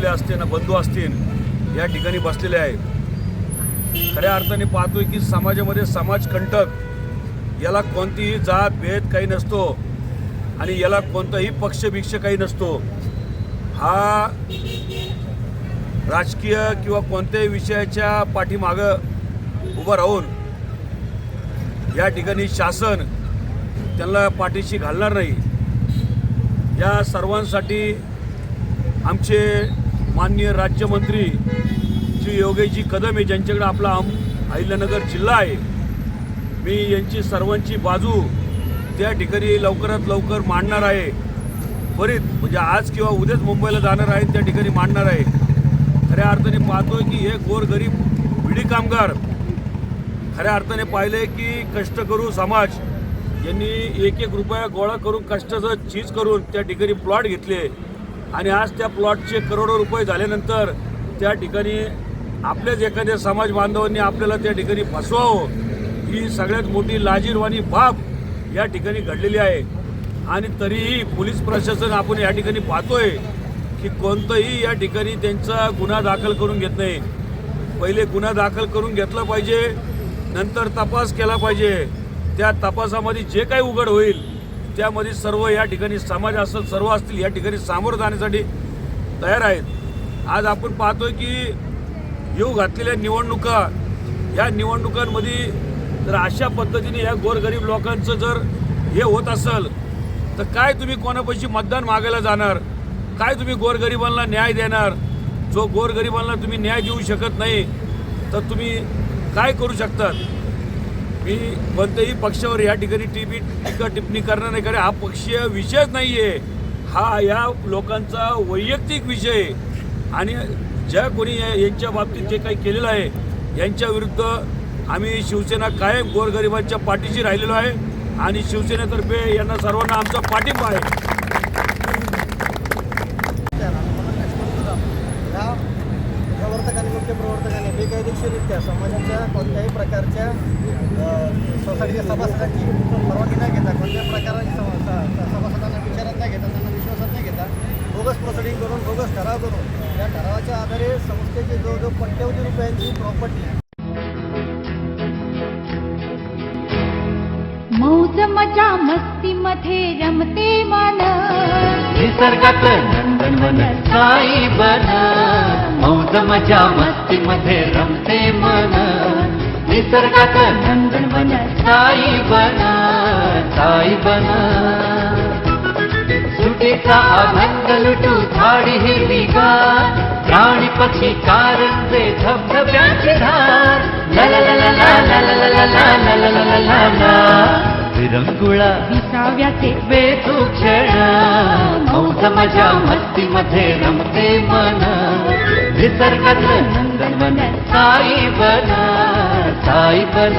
बाहुल्य असतील बंधू असतील या ठिकाणी बसलेले आहेत. खऱ्या अर्थाने पाहतोय की समाजामध्ये समाजकंटक याला कोणतीही जात भेद काही नसतो आणि याला कोणताही पक्षभिक्ष काही नसतो. हा राजकीय किंवा कोणत्याही विषयाच्या पाठीमागं उभं राहून या ठिकाणी शासन त्यांना पाठीशी घालणार नाही. या सर्वांसाठी आमचे माननीय राज्यमंत्री श्री योगेशजी कदम आहे ज्यांच्याकडे आपला अम अहिल्यानगर जिल्हा आहे मी यांची सर्वांची बाजू त्या ठिकाणी लवकरात लवकर मांडणार आहे. त्वरित म्हणजे आज किंवा उद्याच मुंबईला जाणार आहे त्या ठिकाणी मांडणार आहे. खऱ्या अर्थाने पाहतोय की हे गोरगरीब विडी कामगार खऱ्या अर्थाने पाहिले की कष्ट करू समाज यांनी एक एक रुपया गोळा करून कष्टाचं चीज करून त्या ठिकाणी प्लॉट घेतले. आणि आज त्या प्लॉटचे करोडो रुपये झाल्यानंतर त्या ठिकाणी आपल्याच एखाद्या समाज बांधवांनी आपल्याला त्या ठिकाणी फसवावं ही सगळ्यात मोठी लाजीरवाणी बाब या ठिकाणी घडलेली आहे. आणि तरीही पोलीस प्रशासन आपण या ठिकाणी पाहतोय की कोणतंही या ठिकाणी त्यांचा गुन्हा दाखल करून घेत नाही. पहिले गुन्हा दाखल करून घेतला पाहिजे नंतर तपास केला पाहिजे. त्या तपासामध्ये जे काही उघड होईल त्यामध्ये सर्व या ठिकाणी समाज असेल सर्व असतील या ठिकाणी सामोरं जाण्यासाठी तयार आहेत. आज आपण पाहतोय की येऊ घातलेल्या निवडणुका या निवडणुकांमध्ये जर अशा पद्धतीने या गोरगरीब लोकांचं जर हे होत असेल तर काय तुम्ही कोणापाशी मतदान मागायला जाणार? काय तुम्ही गोरगरिबांना न्याय देणार? जो गोरगरिबांना तुम्ही न्याय देऊ शकत नाही तर तुम्ही काय करू शकतात? मी कोणत्याही पक्षावर या ठिकाणी टीपी टीका टिप्पणी करणार नाही कारण हा पक्षीय विषयच नाही आहे हा या लोकांचा वैयक्तिक विषय. आणि ज्या कोणी यांच्या बाबतीत जे काही केलेलं आहे यांच्या विरुद्ध आम्ही शिवसेना कायम गोरगरिबांच्या पाठीशी राहिलेलो आहे. आणि शिवसेनेतर्फे यांना सर्वांना आमचा पाठिंबा आहे. प्रवर्तकांनी मुख्य प्रवर्तकांनी बेकायदेशीररित्या समाजाच्या कोणत्याही प्रकारच्या सोसायटीच्या सभासदांची परवानगी न घेता कोणत्याही प्रकाराची सभासदांना विचारात न घेता त्यांना विश्वासात न घेता बोगस प्रोसिडिंग करून बोगस ठराव करून या ठरावाच्या आधारे संस्थेची जवळजवळ कोट्यवधी रुपयांची प्रॉपर्टी मौज मजा मस्ती मध्ये रमते मन निसर्गात नंदनवन साई बन. मौज मजा मस्ती मध्ये रमते मन निसर्गात नंदनवन साई बन साई बन सुटीचा अभंग लुटू झाडी हिरवीगार प्राणी पक्षी कारंजे धबधब्याची धार ला ला ला ला ला ला ला ला ला ला ला ला ला विरंगुळा विसाव्याचे बेतू क्षण मौज मजा मस्ती मध्ये रमते मन निसर्गात नंदनवन साई बन साई बन